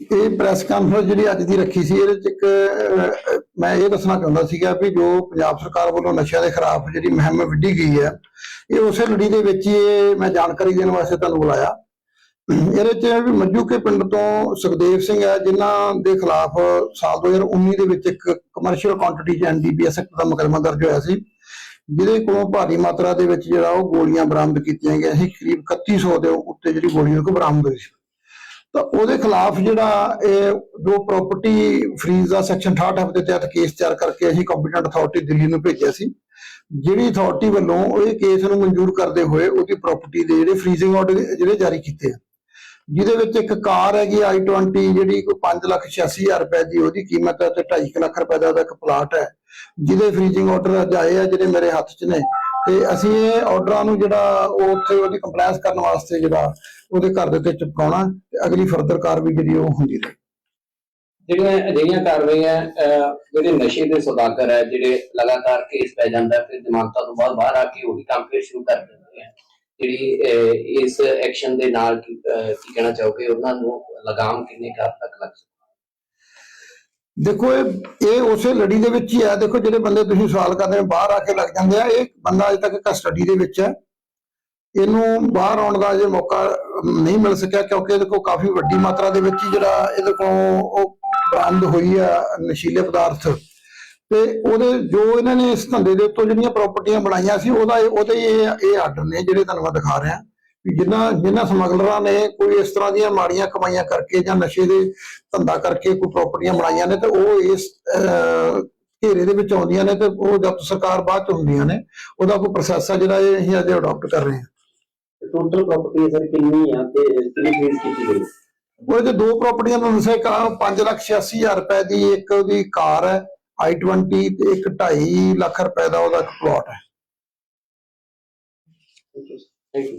ਇਹ press conference ਜਿਹੜੀ ਅੱਜ ਦੀ ਰੱਖੀ ਸੀ, ਇਹਦੇ ਚ ਇੱਕ ਮੈਂ ਇਹ ਦੱਸਣਾ ਚਾਹੁੰਦਾ ਸੀਗਾ ਵੀ ਜੋ ਪੰਜਾਬ ਸਰਕਾਰ ਵੱਲੋਂ ਨਸ਼ਿਆਂ ਦੇ ਖਿਲਾਫ ਜਿਹੜੀ ਮੁਹਿੰਮ ਵਿੱਢੀ ਗਈ ਹੈ, ਇਹ ਉਸੇ ਲੜੀ ਦੇ ਵਿੱਚ ਹੀ ਇਹ ਮੈਂ ਜਾਣਕਾਰੀ ਦੇਣ ਵਾਸਤੇ ਤੁਹਾਨੂੰ ਬੁਲਾਇਆ। ਇਹਦੇ ਚ ਵੀ ਮੱਜੂਕੇ ਪਿੰਡ ਤੋਂ ਸੁਖਦੇਵ ਸਿੰਘ ਹੈ, ਜਿਨ੍ਹਾਂ ਦੇ ਖਿਲਾਫ ਸਾਲ 2019 ਦੇ ਵਿੱਚ ਇੱਕ ਕਮਰਸ਼ੀਅਲ ਕੁਆਂਟੀਟੀ ਚ ਐਨਡੀਪੀਐਸ ਐਕਟ ਦਾ ਮੁਕੱਦਮਾ ਦਰਜ ਹੋਇਆ ਸੀ, ਜਿਹਦੇ ਕੋਲੋਂ ਭਾਰੀ ਮਾਤਰਾ ਦੇ ਵਿੱਚ ਜਿਹੜਾ ਉਹ ਗੋਲੀਆਂ ਬਰਾਮਦ ਕੀਤੀਆਂ ਗਈਆਂ ਸੀ, ਕਰੀਬ 3100 ਦੇ ਉੱਤੇ ਜਿਹੜੀ ਗੋਲੀਆਂ ਕੋ ਬਰਾਮਦ ਹੋਈ ਸੀ। ਤਾਂ ਉਹਦੇ ਖਿਲਾਫ ਜਿਹੜਾ ਇਹ ਜੋ ਪ੍ਰਾਪਰਟੀ ਫਰੀਜ਼ ਦਾ ਸੈਕਸ਼ਨ 68 ਦੇ ਤਹਿਤ ਕੇਸ ਤਿਆਰ ਕਰਕੇ ਅਸੀਂ ਕੰਪੀਟੈਂਟ ਅਥਾਰਟੀ ਦਿੱਲੀ ਨੂੰ ਭੇਜਿਆ ਸੀ। ਜਿਹੜੀ ਅਥਾਰਟੀ ਵੱਲੋਂ ਇਹ ਕੇਸ ਨੂੰ ਮਨਜ਼ੂਰ ਕਰਦੇ ਹੋਏ ਉਹਦੀ ਪ੍ਰਾਪਰਟੀ ਦੇ ਜਿਹੜੇ ਫਰੀਜ਼ਿੰਗ ਆਰਡਰ ਜਿਹੜੇ ਜਾਰੀ ਕੀਤੇ ਆ। ਜਿਹਦੇ ਵਿੱਚ ਇੱਕ ਕਾਰ ਹੈਗੀ i20 ਜਿਹੜੀ ਕੋਈ 586000 ਰੁਪਏ ਦੀ ਉਹਦੀ ਕੀਮਤ ਹੈ ਤੇ 2.5 ਲੱਖ ਰੁਪਏ ਦਾ ਉਹਦਾ ਇੱਕ ਪਲਾਟ ਹੈ। ਜਿਹਦੇ ਫਰੀਜ਼ਿੰਗ ਆਰਡਰ ਅੱਜ ਆਏ ਆ, ਜਿਹੜੇ ਮੇਰੇ ਹੱਥ 'ਚ ਨੇ ਤੇ ਅਸੀਂ ਇਹ ਆਰਡਰਾਂ ਨੂੰ ਜਿਹੜਾ ਉਹ ਉੱਥੇ ਉਹਦੀ ਕੰਪਲਾਈਂਸ ਕਰਨ ਵਾਸਤੇ ਜਿਹੜਾ ਉਹਦੇ ਘਰ ਦੇ ਉੱਤੇ ਚਿਪਕਾਉਣਾ ਤੇ ਅਗਲੀ ਫਰਦਰ ਕਾਰਵਾਈ ਜਿਹੜੀ ਉਹ ਹੁੰਦੀ ਰਹੇ। ਜਿਹੜੀਆਂ ਅਜਿਹੀਆਂ ਕਾਰਵਾਈਆਂ ਜਿਹੜੇ ਨਸ਼ੇ ਦੇ ਸੌਦਾਗਰ ਹੈ, ਜਿਹੜੇ ਲਗਾਤਾਰ ਕੇਸ ਪੈ ਜਾਂਦਾ ਫਿਰ ਜ਼ਮਾਨਤਾਂ ਤੋਂ ਬਾਅਦ ਬਾਹਰ ਆ ਕੇ ਉਹੀ ਕੰਮ ਫਿਰ ਸ਼ੁਰੂ ਕਰ ਦਿੰਦੇ ਆ। ਜਿਹੜੀ ਇਸ ਐਕਸ਼ਨ ਦੇ ਨਾਲ ਕੀ ਕਹਿਣਾ ਚਾਹੋਗੇ? ਉਹਨਾਂ ਨੂੰ ਲਗਾਮ ਕਿੰਨੇ ਕੁ ਤੱਕ ਲੱਗ ਸਕਦਾ ਦੇਖੋ, ਇਹ ਇਹ ਉਸੇ ਲੜੀ ਦੇ ਵਿੱਚ ਹੀ ਹੈ ਦੇਖੋ, ਜਿਹੜੇ ਬੰਦੇ ਤੁਸੀਂ ਸਵਾਲ ਕਰਦੇ ਹੋ ਬਾਹਰ ਆ ਕੇ ਲੱਗ ਜਾਂਦੇ ਆ। ਇਹ ਬੰਦਾ ਅਜੇ ਤੱਕ ਕਸਟਡੀ ਦੇ ਵਿੱਚ ਹੈ। ਇਹਨੂੰ ਬਾਹਰ ਆਉਣ ਦਾ ਜੇ ਮੌਕਾ ਨਹੀਂ ਮਿਲ ਸਕਿਆ, ਕਿਉਂਕਿ ਇਹਦੇ ਕੋਲ ਕਾਫੀ ਵੱਡੀ ਮਾਤਰਾ ਦੇ ਵਿੱਚ ਹੀ ਜਿਹੜਾ ਇਹਦੇ ਕੋਲ ਉਹ ਬਰਾਮਦ ਹੋਈ ਆ, ਨਸ਼ੀਲੇ ਪਦਾਰਥ। ਤੇ ਉਹਦੇ, ਜੋ ਇਹਨਾਂ ਨੇ ਇਸ ਧੰਦੇ ਦੇ ਉੱਤੋਂ ਜਿਹੜੀਆਂ ਪ੍ਰਾਪਰਟੀਆਂ ਬਣਾਈਆਂ ਸੀ, ਉਹਦਾ ਇਹ- ਉਹਦੇ ਇਹ ਇਹ ਆਰਡਰ ਨੇ ਜਿਹੜੇ ਤੁਹਾਨੂੰ ਮੈਂ ਦਿਖਾ ਰਿਹਾ। ਜਿਨ੍ਹਾਂ ਜਿਨ੍ਹਾਂ ਸਮਗਲਰਾਂ ਨੇ ਕੋਈ ਇਸ ਤਰ੍ਹਾਂ ਦੀਆਂ ਮਾੜੀਆਂ ਕਮਾਈਆਂ ਕਰਕੇ ਜਾਂ ਨਸ਼ੇ ਦੇ ਧੰਦਾ ਕਰਕੇ ਕੋਈ ਪ੍ਰਾਪਰਟੀਆਂ ਬਣਾਈਆਂ ਨੇ ਤੇ ਉਹ ਇਸ ਘੇਰੇ ਦੇ ਵਿੱਚ ਆਉਂਦੀਆਂ ਨੇ ਤੇ ਉਹ ਜਦ ਸਰਕਾਰ ਬਾਅਦ ਚ ਹੁੰਦੀਆਂ ਨੇ ਉਹਦਾ ਕੋਈ ਪ੍ਰੋਸੈਸ ਆ ਜਿਹੜਾ ਇਹ ਅਸੀਂ ਅਜੇ ਅਡਾਪਟ ਕਰ ਰਹੇ ਹਾਂ। ਟੋਟਲ ਪ੍ਰਾਪਰਟੀ ਸਰ ਕਿੰਨੀ ਆ ਤੇ ਕਿੰਨੀ ਫੀਸ ਕੀਤੀ ਗਈ? ਉਹਦੇ ਦੋ ਪ੍ਰਾਪਰਟੀਆਂ ਨੂੰ ਦੱਸਿਆ ਇੱਕ 586000 ਰੁਪਏ ਦੀ ਇੱਕ ਉਹਦੀ ਕਾਰ ਹੈ i20 ਤੇ ਇੱਕ 2.5 ਲੱਖ ਰੁਪਏ ਦਾ ਉਹਦਾ ਇੱਕ ਪਲਾਟ ਹੈ। Thank you